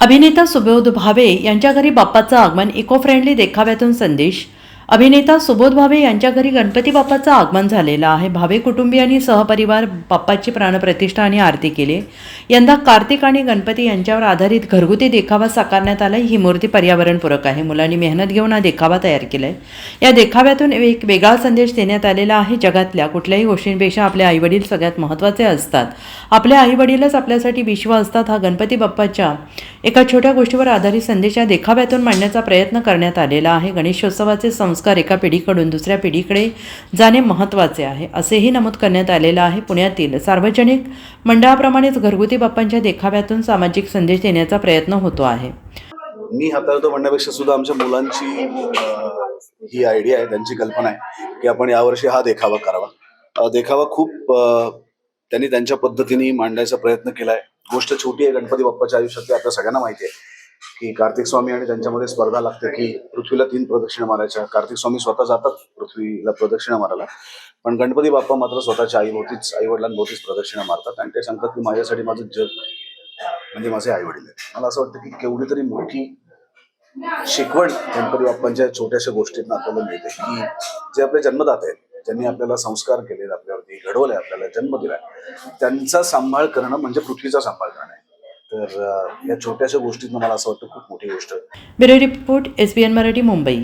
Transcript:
अभिनेता सुबोध भावे यांच्या घरी बाप्पाचं आगमन इको फ्रेंडली देखाव्यातून संदेश अभिनेता सुबोध भावे यांच्या घरी गणपती बाप्पाचं आगमन झालेलं आहे. भावे कुटुंबियांनी सहपरिवार बाप्पाची प्राणप्रतिष्ठा आणि आरती केली. यंदा कार्तिक आणि गणपती यांच्यावर आधारित घरगुती देखावा साकारण्यात आला ही मूर्ती पर्यावरणपूरक आहे. मुलांनी मेहनत घेऊन हा देखावा तयार केलाय. या देखाव्यातून एक वेगळा संदेश देण्यात आलेला आहे. जगातल्या कुठल्याही गोष्टींपेक्षा आपले आईवडील सगळ्यात महत्त्वाचे असतात. आपल्या आईवडीलच आपल्यासाठी विश्व असतात. हा गणपती बाप्पाच्या एका छोट्या गोष्टीवर आधारित संदेश या देखाव्यातून मांडण्याचा प्रयत्न करण्यात आलेला आहे. गणेशोत्सवाचे संस्कार एका पिढीकडून दुसऱ्या पिढीकडे जाणे महत्त्वाचे आहे. असेही नमूद करण्यात आलेलं आहे पुण्यातील सार्वजनिक मंडळाप्रमाणेच घरगुती बाप्पांच्या देखाव्यातून सामाजिक संदेश देण्याचा प्रयत्न होतो आहे. मी हाताळतो म्हणण्यापेक्षा सुद्धा आमच्या मुलांची ही आयडिया आहे त्यांची कल्पना आहे की आपण यावर्षी हा देखावा करावा. देखावा खूप त्यांनी त्यांच्या पद्धतीने मांडायचा प्रयत्न केला आहे गोष्ट छोटी आहे गणपती बाप्पाच्या आयुष्यातली आपल्या सगळ्यांना माहिती आहे. की कार्तिक स्वामी आणि त्यांच्यामध्ये स्पर्धा लागते की पृथ्वीला तीन प्रदक्षिणा मारायच्या. कार्तिक स्वामी स्वतः जातात पृथ्वीला प्रदक्षिणा मारायला. पण गणपती बाप्पा मात्र स्वतःच्या आईभोवतीच आई वडिलांभोवतीच प्रदक्षिणा मारतात. आणि ते सांगतात की माझ्यासाठी माझं जग म्हणजे माझे आई वडील आहेत. मला असं वाटतं की केवढी तरी मोठी शिकवण गणपती बाप्पांच्या छोट्याशा गोष्टीतनं आपल्याला मिळते की जे आपले जन्मदाते आहेत ज्यांनी आपल्याला संस्कार केले आपल्यावरती घडवले आपल्याला जन्म दिलाय त्यांचा सांभाळ करणं म्हणजे पृथ्वीचा सांभाळ करणं. तर या छोट्याशा गोष्टीतनं मला असं वाटतं खूप मोठी गोष्ट. Bureau report S B N Marathi Mumbai.